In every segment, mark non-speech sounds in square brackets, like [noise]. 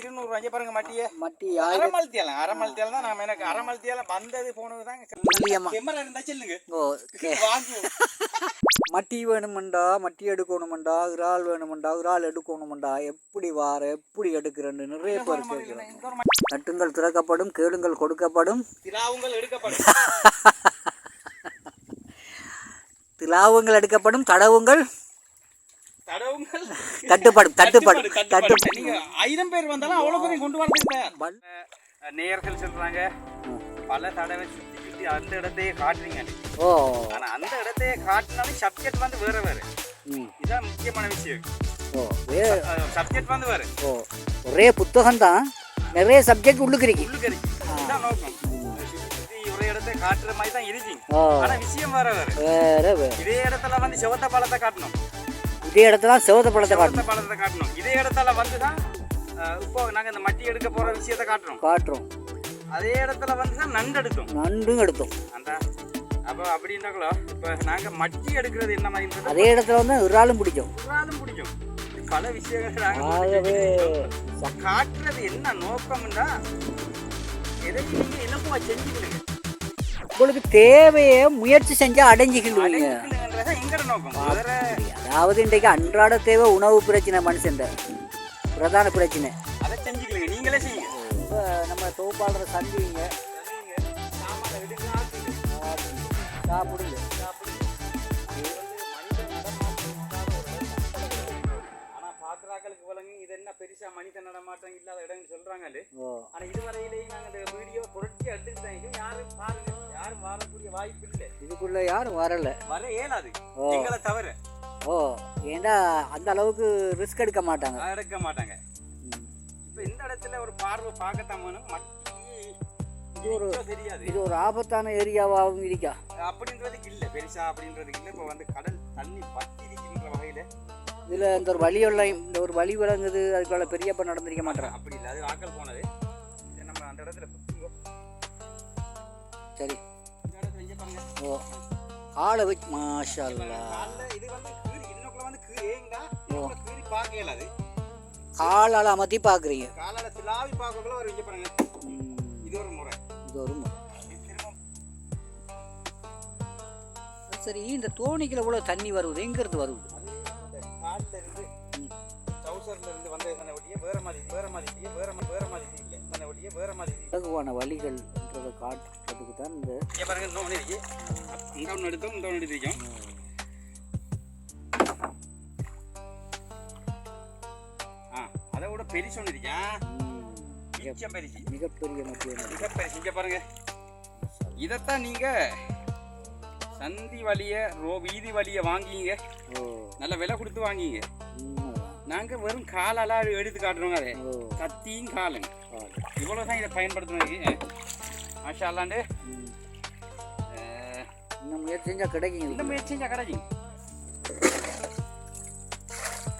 இருநூறு அஞ்சு பாருங்க மட்டியே. மட்டி அரை மல்த்தியலாம் அரை மல்த்தியலாம் தான் நாம எனக்கு அரை மல்த்தியலாம் வந்தது போனது தான். கேமரா இருந்தா சொல்லுங்க. ஓகே. [laughs] [laughs] மட்டி வேணுமெண்டா மட்டி எடுக்கணுமெண்டா இறால் வேணுமெண்டா இறால் எடுக்கணுமெண்டா எப்படி வார எப்படி எடுக்கிறேன்னு நிறைய பேர் கேட்குறாங்க நட்டுங்கள் திறக்கப்படும் கேளுங்கள் கொடுக்கப்படும். [laughs] திலாவுங்கள் எடுக்கப்படும். திலாவுங்கள் எடுக்கப்படும் தடவுங்கள். தட்டுப்படும் தட்டுப்பாடு. தட்டுப்படும் நீங்க ஆயிரம் பேர் வந்தாலும் அவ்வளவு பேரையும் கொண்டு அஹ் நேயர்கள் சொல்றாங்க. பல தடவை சுத்தி சுத்தி அந்த இடத்தையே காட்டுறீங்க ஓ. ஆனா அந்த இடத்தையே காட்டினாலும் சப்ஜெக்ட் வந்து வேற வேற. இதான் முக்கியமான விஷயம். ஓ சப்ஜெக்ட் வந்து வேற. ஓ ஒரே புத்தகம் தான் நிறைய சப்ஜெக்ட் உள்ளுக்கு இருக்கு உள்ளுக்கு இருக்கு இதான் நோக்கம் இடத்தை காட்டுற மாதிரி தான் இருக்கு ஆனா விஷயம் வேற வேற. வேற வேற. இதே இடத்துல வந்து செவத்த பழத்தை காட்டணும். இதே இடத்துல செவத பழத்தை செவத்த காட்டணும். பழத்தை காட்டணும். இதே இடத்துல வந்து தான் இப்போ நாங்க இந்த மட்டி எடுக்க போற விஷயத்தை காட்டுறோம். காட்டுறோம். அதே இடத்துல வந்து தான் நண்டு எடுத்தோம். நண்டும் எடுத்தோம். அந்த அப்போ அப்படின்னாங்களோ இப்போ நாங்கள் மட்டி எடுக்கிறது என்ன மாதிரி அதே இடத்துல வந்து இறாலும் பிடிக்கும். இருந்தாலும் பிடிக்கும். பல விஷயங்கள் நாங்கள் காட்டுறது என்ன நோக்கம்னா எதையும் நீங்கள் இலக்குவா செஞ்சுக்கலுங்க உங்களுக்கு தேவையை முயற்சி செஞ்சா அடைஞ்சிக்கிடுவீங்க. எங்கட நோக்கம். அதாவது இன்றைக்கு அன்றாட தேவை உணவு பிரச்சனை மனுஷன் பிரதான பிரச்சனை. அதை செஞ்சுக்கலுங்க நீங்களே செய்யுங்க. இப்போ நம்ம தொகுப்பாளர் சந்திங்க. சாப்பிடுங்க. பாக்குறாக்களுக்கு விளங்கு இது என்ன பெருசா மனித நடமாட்டம் இல்லாத இடம்னு சொல்றாங்களே. ஆனா இதுவரையிலேயும் நாங்க இந்த வீடியோ புரட்சி எடுத்துட்டு தான். யாரும் பாருங்க யாரும் வரக்கூடிய வாய்ப்பு இல்லை. இதுக்குள்ள யாரும் வரல. வர இயலாது. எங்களை தவிர. ஓ ஏண்டா அந்த அளவுக்கு ரிஸ்க் எடுக்க மாட்டாங்க? எடுக்க மாட்டாங்க. இப்ப இந்த இடத்துல ஒரு பார்வை மட்டி இது ஒரு தெரியாது. இது ஒரு ஆபத்தான ஏரியாவாகவும் இருக்கா? அப்படின்றதுக்கு இல்ல. பெருசா அப்படின்றதுக்கு இல்ல. இப்ப வந்து கடல் தண்ணி பத்தி இருக்கின்ற வகையில இதில் இந்த ஒரு வழியுள்ள இந்த ஒரு வழி விளங்குது அதுக்குள்ள பெரியப்ப நடந்திருக்க மாட்டேறான் அப்படி இல்ல. அது ஆக்கள் போனது. நம்ம அந்த இடத்துல. சரி. ஓ. காலை வச்சு மாஷா அல்லா. கால்ல இது வந்து கீறி இன்னுக்குள்ள வந்து கீறி ஏங்கடா? இன்னுக்குள்ள கீறி பார்க்க இயலாது காலால் அமர்த்தி பார்க்குறீங்க. இது ஒரு முறை. இது ஒரு மு- இது திரும்ப சரி இந்த தோணிக்குள்ள கூட தண்ணி வருது எங்கேருந்து ஒட்டியே வேற மாதிரி வேற மாதிரி வேற மாதிரி வேற மாதிரி வேற மாதிரி இல்லை வழிகள்ன்றதை காட்டுறதுக்கு தான் இந்த இங்க பாருங்க இந்த ஒன்று இருக்கு. இந்த ஒன்று எடுத்தோம் இந்த ஒன்று எடுத்திருக்கோம். ஆ அதை விட பெருசு ஒன்று இருக்கா? ம், மிக- மிச்சம் பெருசு மிகப்பெரிய மத்திய மிக பெருசு இங்க பாருங்க. இதைத்தான் நீங்க சந்தி வழிய ரோ வீதி வழிய வாங்கிங்க நல்ல விலை கொடுத்து வாங்கிங்க. நாங்க வெறும் காலால எடுத்து காட்டுறோங்க அதை. கத்தியும் காலுங்க கால். இவ்வளோ தான் இதை. பயன்படுத்தணும் மாஷா அல்லாண்டு ம். அஹ், இன்னும் முயற்சி செஞ்சால் கிடைக்குங்க இந்த. முயற்சி செஞ்சா கிடைக்கும்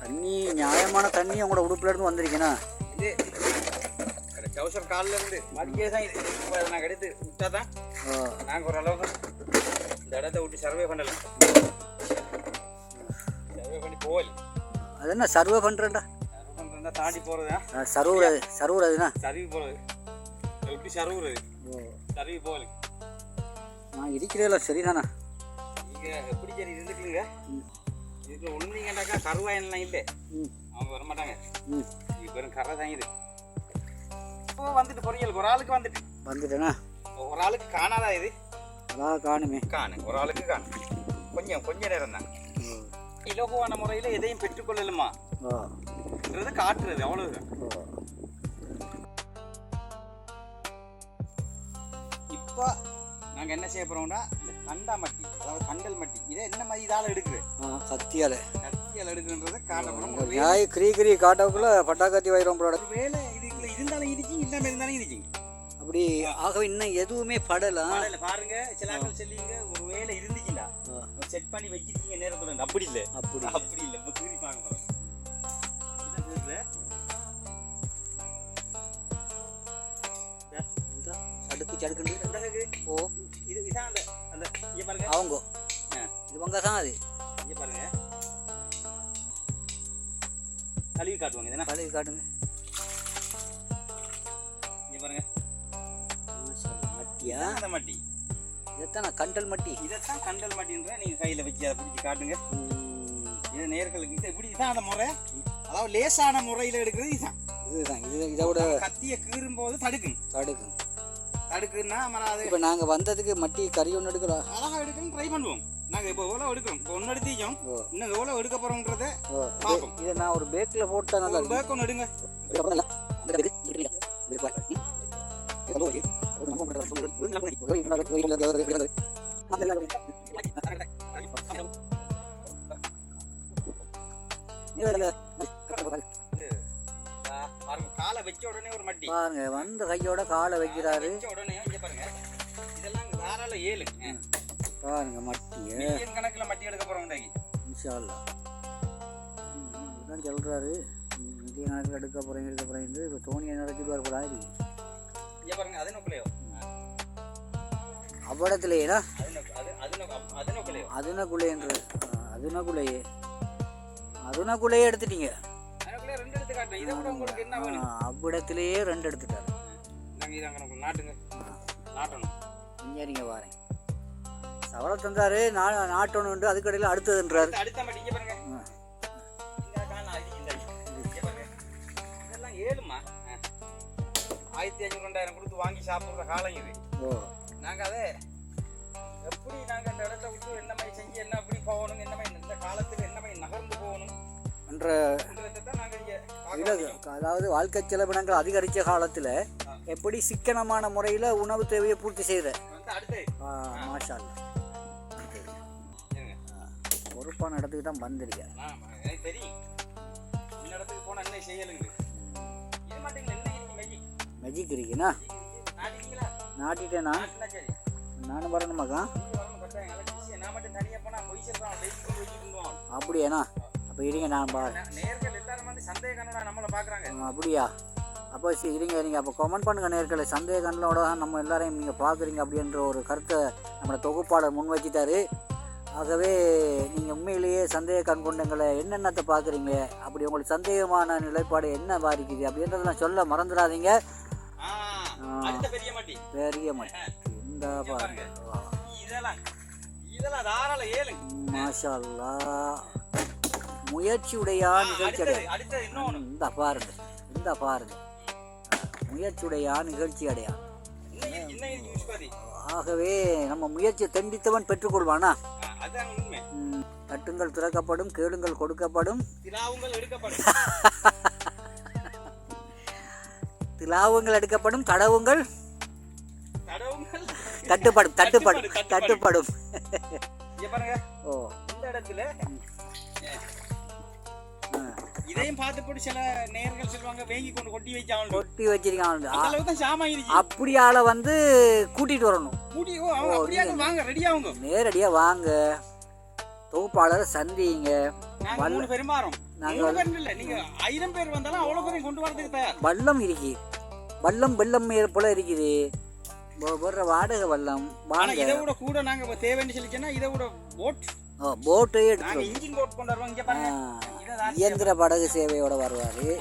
தண்ணி நியாயமான தண்ணி உங்களோட உடுப்புல இருந்து வந்திருக்கேனா இது சவுசர் காலில் இருந்து. அதுக்கே தான் இது. நாங்கள் எடுத்து விட்டா தான் நாங்கள் ஓரளவுக்கு இந்த இடத்த விட்டு சர்வே பண்ணலாம். சர்வே பண்ணி போகல. அது என்ன சர்வே பண்ணுறேன்டா சர்வே பண்ணுறதா தாண்டி போகிறது சர்வர் சர்வர் அதுனா சருவி போகிறது சருவுறது ஓ சருவி போகல. நான் இருக்கிறதில்ல சரிதானா? நீங்கள் எப்படி சரி இருந்துக்கலுங்க? ம். இதுக்குள்ள ஒன்றுங்கண்டாக்கா கருவாயெல்லாம் இல்லை. அவங்க வர மாட்டாங்க இது வெறும் கரை தான் இது. இப்போ வந்துட்டு பொரியல் ஒரு ஆளுக்கு வந்துட்டு. வந்துட்டேனா? ஒரு ஆளுக்கு காணாதா இது? அதான் காணுமே. காணு ஒரு ஆளுக்கு காணு. கொஞ்சம் கொஞ்ச நேரம் தான். இலகுவான முறையில் எதையும் பெற்றுக்கொள்ளலுமா? காட்டுறது அவ்வளவுதான். நாங்கள் என்ன செய்ய போகிறோம்னா இந்த கண்டா மட்டி அதாவது கண்டல் மட்டி இதை என்ன மாதிரி இதால் எடுக்குது கத்தியால். கத்தியால் எடுக்குன்றதை காட்ட போகிறோம் ஒரு நியாய கிரி கிரி காட்டவுக்குள்ள பட்டாக்கத்தி வைரம் போட வேலை இதுக்குள்ள இருந்தாலும் இருக்கு இல்லாமல் இருந்தாலும் இருக்குங்க அப்படி ஆகவே இன்னும் எதுவுமே படலாம் பாடல. பாருங்க சில ஆட்கள் சொல்லிங்க ஒரு வேலை இருந்துச்சுடா செட் பண்ணி வச்சிருக்கீங்க நேரத்துல அப்படி இல்லை. அப்படி அப்படி இல்லை. இப்போ கீறி பார்க்க போகிறோம் ஓ. இது இதான் அந்த இது வங்க அது. பாருங்க. கழுவி காட்டுவாங்க இதெல்லாம் கழுவி காட்டுங்க. இங்கே பாருங்க. மட்டியா? அந்த மட்டி. இதைத்தான் கண்டல் மட்டி. இதைத்தான் கண்டல் மட்டின்ற நீங்க கையில வச்சு அதை பிடிச்சி காட்டுங்க. இது நேர்களுக்கு இது இப்படி இதான் அந்த முறை? அதாவது லேசான முறையில் எடுக்கிறது இதுதான். இதுதான் இது இதோட கத்தியை கீறும் போது தடுக்கும். தடுக்கும். தடுக்குன்னா நம்ம அது இப்போ நாங்கள் வந்ததுக்கு மட்டி கறி ஒன்று எடுக்கலாம் அழகா எடுக்கணும் ட்ரை பண்ணுவோம். நாங்க இப்போ எவ்வளவு எடுக்கிறோம் இப்போ ஒன்று எடுத்தீங்க ஓ. இன்னும் எவ்வளவு எடுக்க போறோம்ன்றத ஓ பார்ப்போம். இதை நான் ஒரு பேக்கில் போட்டால் நல்லா பேக் ஒன்று எடுங்க. பாருங்க. காலை வச்ச உடனே ஒரு மட்டி. பாருங்க வந்த கையோட காலை வைக்கிறாரு. வச்ச உடனே இங்க பாருங்க. இதெல்லாம் தாராள ஏழு. பாருங்க மட்டியை மில்லியன் கணக்குல மட்டி எடுக்க போறோம் இன்ஷால்லா தான் சொல்கிறாரு நிதிய கணக்கில் எடுக்க போகிறேன் எடுக்க போகிறேன் இப்போ தோனியை நடத்திட்டு போகிறா இங்க பாருங்க அது நோக்கலையோ? அவ்வளத்துலேயேனா அது நோக்கு அது அது நோக்கு அது நோக்கலையோ? அதுனக்குள்ளேன்ற அதுனக்குள்ளேயே. அதுனக்குள்ளேயே எடுத்துட்டீங்க. காட்டுறேன் இதை விட உங்களுக்கு என்ன வேணும்? அவ்விடத்திலேயே ரெண்டு எடுத்துட்டாரு நாங்க இதாங்க நமக்கு நாட்டுங்க. நாட்டணும். இங்கே வாரேன். சவலை தந்தாரு நா நாட்டணுண்டு அதுக்கடையில் அடுத்ததுன்றாரு. அடுத்த- மட்டி இங்க பாருங்க. இது இதெல்லாம் ஏழுமா. ஆயிரத்தி அஞ்சூறு ரெண்டாயிரம் கொடுத்து வாங்கி சாப்பிடுற காலம் இது. ஓ. நாங்க அதை எப்படி நாங்க இந்த இடத்த விட்டு என்ன மாதிரி செஞ்சு என்ன எப்படி போகணும் என்ன மாதிரி இந்த காலத்துல என்ன மாதிரி நகர்ந்து போகணும் என்ற அதாவது வாழ்க்கை செலவினங்கள் அதிகரித்த காலத்தில் எப்படி சிக்கனமான முறையில் உணவு தேவையை பூர்த்தி செய்த? மாஷால் பொறுப்பான இடத்துக்கு தான் வந்திருக்கேன் மெஜிக் இருக்கீண்ணா நாட்டிட்டேண்ணா நானும் வரணுமாக்கா? அப்படியாண்ணா அப்போ இருங்க நான் பா நேர்கள் எல்லாரும் வந்து சந்தேக கண்ணோட நம்மள பாக்குறாங்க ஆ, அப்படியா? அப்போ சரி இருங்க நீங்கள் அப்போ கமெண்ட் பண்ணுங்க நேர்களை. சந்தேக கண்ணோட நம்ம எல்லாரையும் நீங்கள் பார்க்குறீங்க அப்படின்ற ஒரு கருத்தை நம்மளோட தொகுப்பாளர் முன் வச்சுட்டாரு. ஆகவே நீங்கள் உண்மையிலேயே சந்தேக கண் கொண்டங்களை என்னென்னத்தை பார்க்குறீங்க? அப்படி உங்களுக்கு சந்தேகமான நிலைப்பாடு என்ன பாதிக்குது? அப்படின்றதெல்லாம் சொல்ல மறந்துடாதீங்க. பெரிய மாட்டி. இந்த பாருங்க. இதெல்லாம் இதெல்லாம் தாராள ஏழு மாஷா அல்லா முயற்சியுடையா நிகழ்ச்சி அடுத்தது அடையா அடுத்தது இன்னொன்னு. இந்த பாருங்க இந்த பாருங்க. முயற்சியுடையா நிகழ்ச்சி அடையா ஆகவே நம்ம முயற்சியை தண்டித்தவன் பெற்றுக்கொள்வானா தட்டுங்கள் திறக்கப்படும் கேளுங்கள் கொடுக்கப்படும். திலாவுங்கள் எடுக்கப்படும். [laughs] தடவுங்கள் தட்டுப்படும் தட்டுப்படும் தட்டுப்படும், ஓ. இந்த இடத்துல. இதையும் பார்த்து போட்டு சில நேர்கள் சொல்லுவாங்க வேங்கி கொண்டு கொட்டி வைச்சாங்க கொட்டி வச்சிருக்கான் அந்த அளவுக்கு தான் சாமான் இருக்கு. அப்படியால வந்து கூட்டிட்டு வரணும். ஓ அவங்க அப்படியே வாங்க ரெடி ஆகுங்க நேரடியா வாங்க. தொகுப்பாளரை சந்திங்க. மூணு பேரும் மாறோம் நாங்க மூணு பேரும் இல்ல நீங்க ஆயிரம் பேர் வந்தாலும் அவ்வளவு பேரையும் கொண்டு வரதுக்கு வல்லம் இருக்கு. வல்லம் வெள்ளம் போல இருக்குது. வர்ற வாடகை வல்லம். வாங்க. இதை விட கூட நாங்க தேவைன்னு சொல்லிச்சோன்னா இதை விட போட் போட்டே எடுத்து இன்ஜின் போட் கொண்டு வருவோம் இங்க பாருங்க. இயந்திர படகு சேவையோட வருவாரு.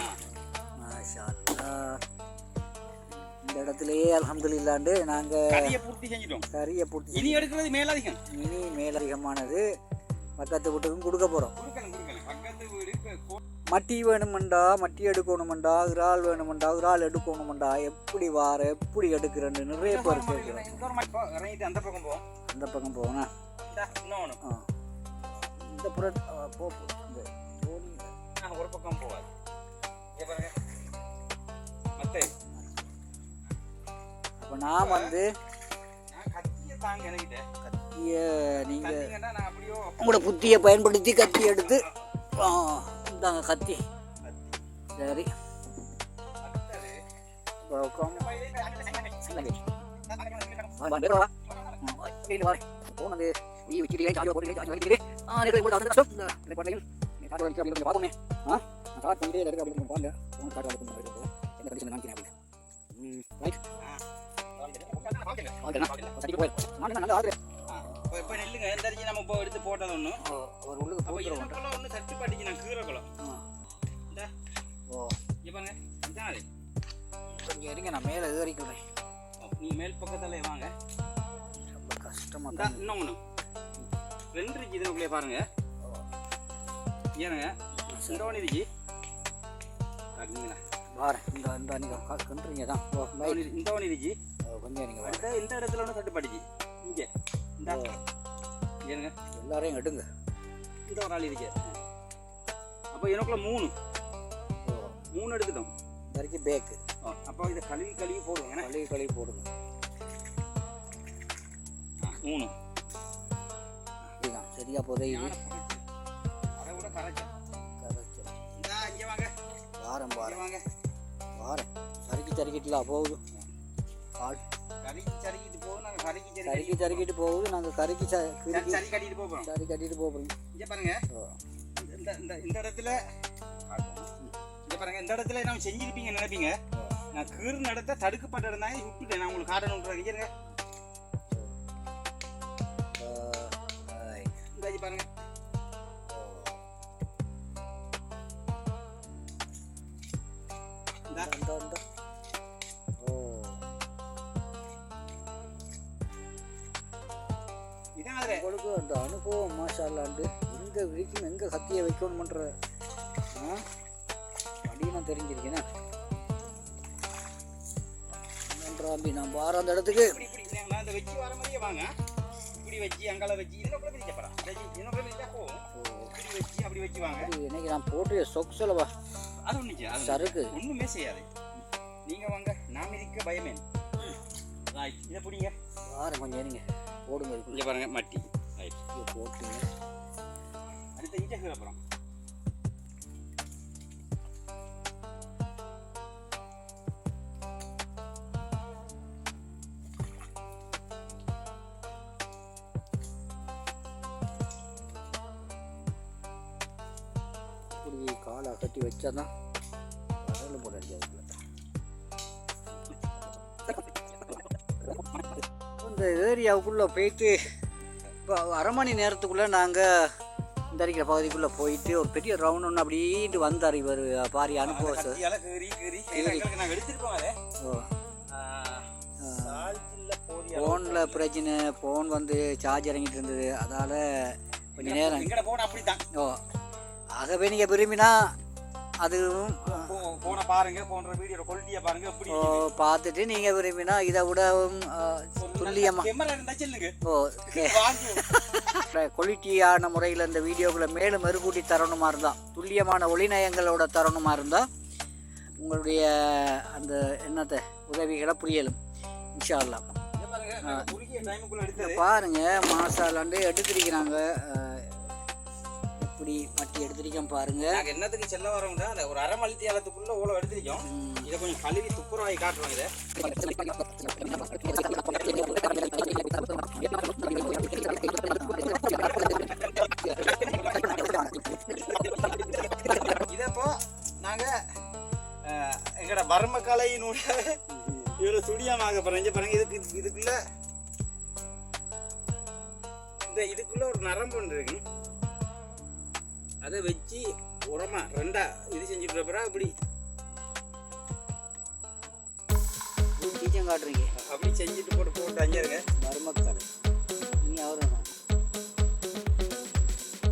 இந்த இடத்துலயே அல்ஹம்துலில்லாண்டு நாங்க கதையை பூர்த்தி செஞ்சிட்டோம். கறியை பூர்த்தி இனி எடுக்கிறது மேலதிகம். இனி மேலதிகமானது பக்கத்து வீட்டுக்கும் கொடுக்க கோ- மட்டி வேணுமெண்டா மட்டி எடுக்கணுமெண்டா இறால் வேணுமெண்டா இறால் எடுக்கணுமெண்டா எப்படி வார எப்படி எடுக்கிறேன்னு நிறைய பேர் கேட்குறேன் அந்த பக்கம் போவோம். அந்த பக்கம் போனா இந்தா, புற போ. ஒரு பக்கம் பாருங்க மத்த அப்போ நான் வந்து கத்தியை தாங்க எனக்கிட்ட கத்திய நீங்கள் உங்களோட புத்தியை பயன்படுத்தி கத்தி எடுத்து இந்தாங்க கத்தி சரி அடுத்தது இப்போ உட்காந்து நம்ம இதே இந்தாங்க. வா, வா, வா. ஆ, வா, வெளியில வா. போனது நீ வச்சிருக்கே சாஜோ போடுறீங்க சாஜோ வைக்கிறீங்க ஆ நிறைய கூட வந்து கஷ்டம் அப்படின்னு கொஞ்சம் பார்த்தோமே ஆ நான் காட்டு பண்ணிட்டே இருக்கு அப்படி கொஞ்சம் பாருங்க உங்க காட்டு எந்த கண்டிஷன் ரைட் ஆகுது நெல்லுங்க நம்ம இப்போ எடுத்து போட்டது ஒண்ணு ஒரு உள்ளுக்கு அப்ப ஒன்று இந்த பாட்டிக்கு நான் கீரை குளம் இந்த ஓ பாருங்க இதான் அது கொஞ்சம் இருங்க நான் மேலே ஏறிக்கிறேன் நீ மேல் பக்கத்துல வாங்க ரொம்ப கஷ்டமாக இந்தா, இன்னும் ஒன்று ரெண்டு இருக்கு இதுக்குள்ளே பாருங்க. இருக்கு காட்டுங்களா பாரு இந்த இந்த நீங்கள் கண்டுறீங்க தான். இந்த ஒன்று இருக்கு கொஞ்சம் நீங்கள் இந்த இடத்துல ஒன்று தட்டுப்பாடிச்சு இங்கே. இந்த. ஏனுங்க. எல்லாரையும் எடுங்க. இந்த ஒரு ஆள் இருக்கு. அப்போ எனக்குள்ள மூணு. மூணு எடுத்துட்டோம். வரைக்கும் பேக்கு. அப்போ இதை கழுவி கழுவி ஏன்னா கழுவி கழுவி போடுங்க. மூணு. இதுதான் சரியா புதையுது கரைச்சல். கரைச்சு இந்தா இங்கே வாங்க. வாரம். வாரம் வாங்க வாரம் சறுக்கி சறுக்கிட்டுலாம் போகுது. ஆள் கறிக்கு சரிக்கிட்டு போகும் நாங்கள் கறிக்கு சரி சறுக்கிட்டு போகுது நாங்கள் கறிக்கு சரி கிறுக்கி சரி கட்டிட்டு போகிறோம் சரி கட்டிட்டு போகிறோம் இங்கே பாருங்க. இந்த இந்த இந்த இடத்துல இங்க பாருங்க இந்த இடத்துல நம்ம செஞ்சிருப்பீங்க நினைப்பீங்க. நான் கீறு நடத்த தடுக்கப்பட்ட தான் விட்டுட்டேன். நான் உங்களுக்கு இந்த இங்க பாருங்க. இந்தா. ஓ உங்களுக்கு அந்த அனுபவம் மாஷாலாண்டு எங்கே விரிக்கும் எங்கே கத்தியை வைக்கணுமன்ற ஆ? அப்படின்னு தெரிஞ்சிருக்கேனா நன்றாம்பி நான் வார அந்த இடத்துக்கு நான் அந்த வச்சு வர மாதிரியே வாங்க. இப்படி வச்சு அங்கால வச்சு இதுல கூட பிரிக்க போறேன். இன்னொரு பிரிச்சா போகும் இப்படி வச்சு அப்படி வச்சு வாங்க. இன்னைக்கு நான் போட்டு அது ஒண்ணுச்சு அது சறுக்கு ஒண்ணுமே செய்யாது. நீங்க வாங்க நாம் இருக்க பயமே ரைட் இதை பிடிங்க. வாரம் கொஞ்சம் இருங்க. போடுங்க இங்க பாருங்க மட்டி. ரைட் இதை போட்டுங்க அடுத்த இங்கே அப்புறம் காலை கட்டி வச்சா இந்த ஏரியாவுக்குள்ளே போயிட்டு இப்போ அரை மணி நேரத்துக்குள்ளே நாங்கள் இந்த இருக்கிற பகுதிக்குள்ளே போயிட்டு ஒரு பெரிய ரவுண்ட் ஒன்று அப்படின்ட்டு வந்தார் இவர் பாரி அனுபவம் சார். ஓ. ஃபோனில் பிரச்சனை ஃபோன் வந்து சார்ஜ் இறங்கிட்டு இருந்தது. அதால் கொஞ்ச நேரம் ஓ. ஆகவே நீங்கள் விரும்பினா அதுவும் போன பாருங்க போன்ற வீடியோ குவாலிட்டியை பாருங்க எப்படி பார்த்துட்டு நீங்கள் விரும்பினா இதை விடவும் துல்லியமாக கேமரா இருந்தா சொல்லுங்க. ஓ குவாலிட்டியான முறையில் இந்த வீடியோக்களை மேலும் மெருகூட்டி தரணுமா இருந்தால் துல்லியமான ஒளிநயங்களோட தரணுமா இருந்தால் உங்களுடைய அந்த என்னத்தை உதவிகளை புரியலும். இன்ஷா அல்லாஹ் இங்க பாருங்க நாங்க மாசாலாண்டு எடுத்திருக்கிறாங்க எப்படி மட்டி எடுத்திருக்கோம் பாருங்க. நாங்க என்னத்துக்கு செல்ல வரோம்னா அந்த ஒரு அரை மணி தேலத்துக்குள்ள ஓலை எடுத்திருக்கோம். இதை கொஞ்சம் கழுவி துப்புரவாகி காட்டுறோம் இதை. இதை இப்போ நாங்க அஹ், எங்கட பர்ம கலையினுடைய இவ்வளவு சுடியமாக பாருங்க. பாருங்க இதுக்கு இது- இதுக்குள்ள இந்த இதுக்குள்ள ஒரு நரம்பு ஒன்று இருக்கு. அதை வச்சு உரமா ரெண்டா இது செஞ்சுட்டு அப்படி. காட்டுறீங்க. அப்படி செஞ்சுட்டு போட்டு போட்டு அஞ்சாருங்க. மருமக்கள் நீ அவரும்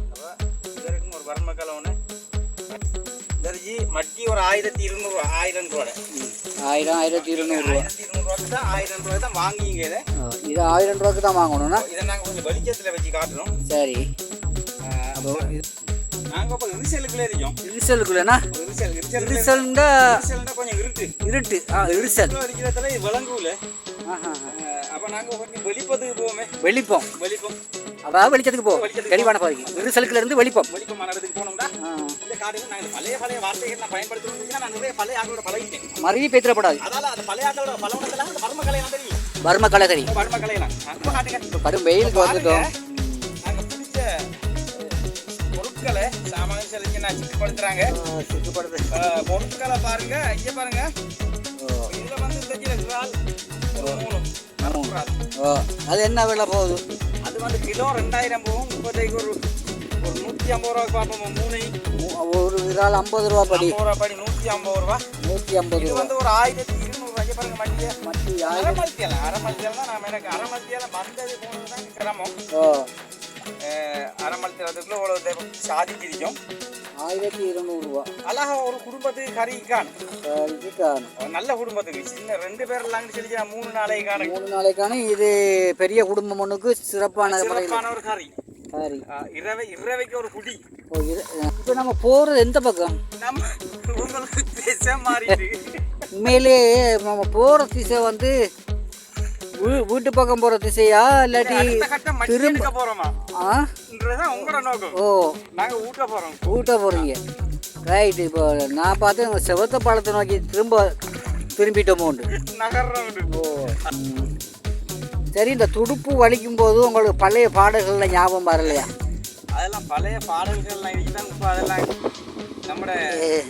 அப்போ இதற்கும் ஒரு பர்மக்கால ஒன்று தரிஜி மட்டி ஒரு ஆயிரத்தி இருநூறு ஆயிரம் ரூபாய். ஆயிரம் ஆயிரத்தி இருநூறுவா ஆயிரத்தி இருநூறுவாக்கு தான் ஆயிரம் ரூபாய் தான் வாங்கிங்க இதை. இது ஆயிரம் ரூபாய்க்கு தான் வாங்கணும்னா? இதை நாங்கள் கொஞ்சம் வெளிச்சத்தில் வச்சு காட்டுறோம். சரி. அப்போ நாங்கள் இப்போ இரிசலுக்குள்ளே இருக்கோம். இரிசலுக்குள்ளனா இரிசல் இரிசல் இரிசல்ண்டா இரிசல்னா கொஞ்சம் இருட்டு. இருட்டு. ஆ இரிசல் இருக்கிறதுல இது விளங்குல ஆஹா அப்போ நாங்கள் கொஞ்சம் வெளிப்பதுக்கு போவோமே. வெளிப்போம். வெளிப்பம். அதாவது வெளிச்சத்துக்கு போ. வெளிச்சத்துக்கு தெளிவான பகுதிக்கு. இரிசலுக்குல இருந்து வெளிப்போம் வெளிப்பமான இடத்துக்கு போனோம்னா. இந்த காடுகள் நாங்கள் பழைய பழைய வார்த்தைகள் நான் பயன்படுத்தணும்னு நான் நிறைய பழைய ஆக்களோட பழகிட்டேன் மறுபடியும் பேத்திரப்படாது அதால அந்த பழைய ஆக்களோட பலவனத்தில் அந்த பர்மக்கலை நான் தெரியும் பர்மக்கலை இப்போ வெயிலுக்கு வந்துட்டோம். பொருட்களை சாமான செலுத்தி நான் சிக்கப்படுத்துறாங்க சுற்றுப்படுது அஹ், பொருட்களை பாருங்க ஐயா பாருங்க. இதுல வந்து. ஓ அது என்ன விலை போகுது? அது வந்து கிலோ ரெண்டாயிரம் போகும். இப்போதைக்கு ஒரு ஒரு நூற்றி ஐம்பது ரூபா பார்ப்போம் மூணு ஒரு விரால் ஐம்பது ரூபா படி. ஐம்பது ரூபா படி நூற்றி ஐம்பது ரூபா. நூற்றி ஐம்பது ரூபா. வந்து ஒரு ஆயிரத்தி இருநூறு ரூபாய்க்கு பாருங்க மல்லியை மத்தி ஆயிரம். அரைமல்த்தியெல்லாம் அரைமல்த்தியெல்லாம் நான் எனக்கு. அரைமல்த்தியெல்லாம் வந்தது போனது தான் சிரமம். ஓ அரைமல்த்தியில் அதுக்குள்ள இவ்வளோ சாதிக்கு இருக்கும் ஆயிரத்தி இருநூறுவா அழகா ஒரு குடும்பத்துக்கு கறி காணும் நல்ல குடும்பத்துக்கு. சின்ன ரெண்டு பேர் எல்லாம் சொல்லி மூணு நாளைக்கு காணும் மூணு நாளைக்கான இது பெரிய குடும்பம் ஒன்றுக்கு சிறப்பான சிறப்பான ஒரு கறி. ஆஹ் இரவை இரவைக்கு ஒரு குடி. இப்போ நம்ம போகிறது எந்த பக்கம்? நம்ம உங்களுக்கு பேச மாறிடு உண்மையிலேயே நம்ம போகிற திசை வந்து வீட்டு பக்கம் போகிற திசையா இல்லாட்டி திரும்ப- போறோமா? ஓ. நாங்க ஊட்ட போறோம். ஊட்ட போகிறீங்க ரைட் இப்போ நான் பார்த்து நம்ம செவத்த பாலத்தை நோக்கி திரும்ப திரும்பிட்டோமோண்டு ஓ. சரி இந்த துடுப்பு வலிக்கும் போது உங்களுக்கு பழைய பாடல்கள்ல ஞாபகம் வரலையா? அதெல்லாம் பழைய பாடல்கள்லாம் இப்போ அதெல்லாம் நம்மட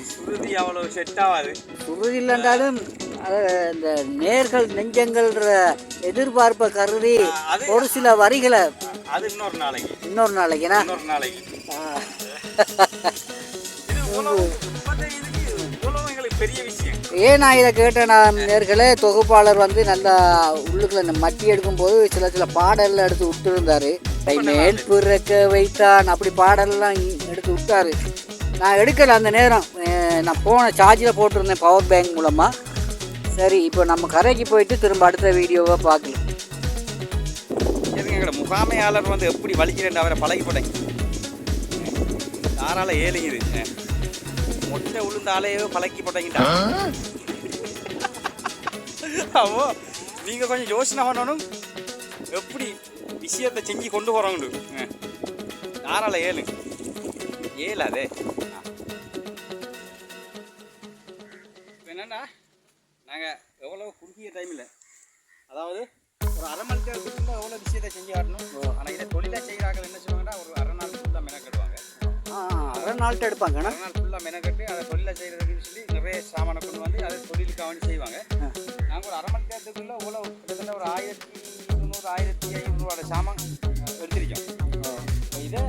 சுருதி அவ்வளவு செட் ஆகாது. சுருதி இல்லைன்றாலும் இந்த நேர்கள் நெஞ்சங்கள்ன்ற எதிர்பார்ப்பை கருதி ஒரு சில வரிகளை அது இன்னொரு நாளைக்கு. இன்னொரு நாளைக்குனா இன்னொரு நாளைக்கு. [laughs] பெரிய விஷயம். ஏன் நான் இதை கேட்டேன் நான் நேர்களே? தொகுப்பாளர் வந்து நல்லா உள்ளுக்குள்ள மட்டி எடுக்கும்போது சில சில பாடல்கள் எடுத்து விட்டுருந்தாரு. மேல் பிறக்க வைத்தான்? அப்படி பாடல்லாம் எடுத்து விட்டாரு. நான் எடுக்கல அந்த நேரம். நான் போன சார்ஜில் போட்டிருந்தேன் பவர் பேங்க் மூலமாக சரி இப்போ நம்ம கரைக்கு போயிட்டு திரும்ப அடுத்த வீடியோவை பார்க்கலாம். எதுங்க எங்களோட முகாமையாளர் வந்து எப்படி வலிக்கிறேன் அவரை பழகி போட்டேங்க தாராள ஏழுங்குது. மொட்டை உளுந்த ஆளையவே பழக்கி போட்டீங்கடா அவோ நீங்க கொஞ்சம் யோசனை பண்ணணும். எப்படி விஷயத்தை செஞ்சு கொண்டு போறோங்க தாராள ஏழு ஏழு நாள் ஃபுல்லாக மெனக்கட்டு அதை தொழிலாக செய்கிறதுன்னு சொல்லி நிறைய சாமானை கொண்டு வந்து அதை தொழிலுக்கு அவனி செய்வாங்க. நாங்கள் ஒரு அரை மணி நேரத்துக்குள்ள எவ்வளோ கிட்டத்தட்ட ஒரு ஆயிரத்தி இருநூறு ஆயிரத்தி ஐநூறுரூவாட சாமான் எடுத்திருக்கோம். இதை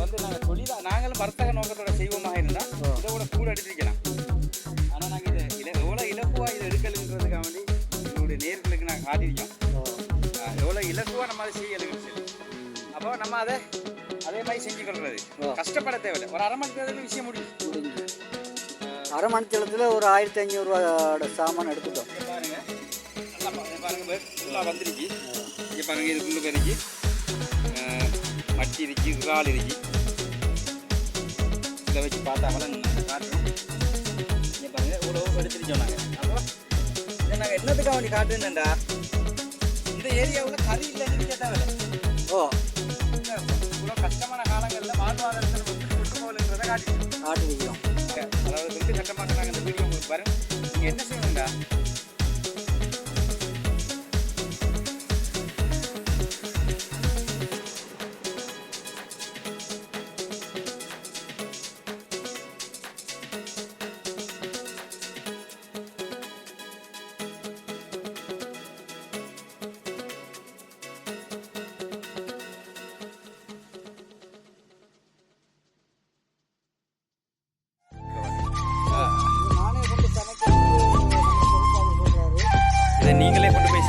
வந்து நாங்கள் தொழிலாக நாங்களும் வர்த்தக நோக்கத்தோட செய்வோமாக இருந்தால் இதை விட கூட எடுத்திருக்கலாம். ஆனால் நாங்கள் இதை இல எவ்வளோ இலக்குவாக இதை எடுக்கலுங்கிறதுக்காக வேண்டி எங்களுடைய நேர்களுக்கு நாங்கள் காட்டியிருக்கோம் ஆஹ் எவ்வளோ இலக்குவாக நம்ம அதை செய்யலுன்னு சொல்லி. அப்போ நம்ம அதை அதே மாதிரி செஞ்சு கொள்றது. கஷ்டப்பட தேவையில்லை. ஒரு அரை மணி நேரத்தில் விஷயம் முடிஞ்சு. அரை மணித்தளத்தில் ஒரு ஆயிரத்தி அஞ்சூறுவாயோட சாமான் எடுத்துட்டோம். பாருங்க. நல்லா பாருங்க பேர். ஃபுல்லாக வந்துருச்சு இங்கே பாருங்க இது ஃபுல்லு பெருக்கி மட்டி இருக்கு இறால் இருக்கு. இதை வச்சு பார்த்தா கூட காட்டுறோம் இங்கே பாருங்க இவ்வளோ எடுத்துருக்கோம் நாங்கள் அப்போ இதை நாங்கள் என்னத்துக்காக வேண்டி காட்டுனேன்டா இந்த ஏரியாவில் கறி இல்லைன்னு கேட்டாவில்லை ஓ. கஷ்டமான காலங்களில் வாழ்வாதாரத்தில் விட்டு விட்டு போகலன்றதை காட்டிட்டு காட்டிருக்கிறோம். அதாவது கட்டமாக நாங்கள் இந்த வீடியோ உங்களுக்கு பாருங்க. நீங்கள் என்ன செய்யணுங்கடா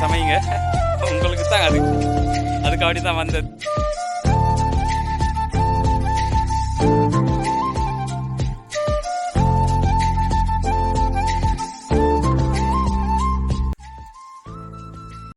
சமைங்க. உங்களுக்கு தான் அது. அதுக்காண்டி தான் வந்தது.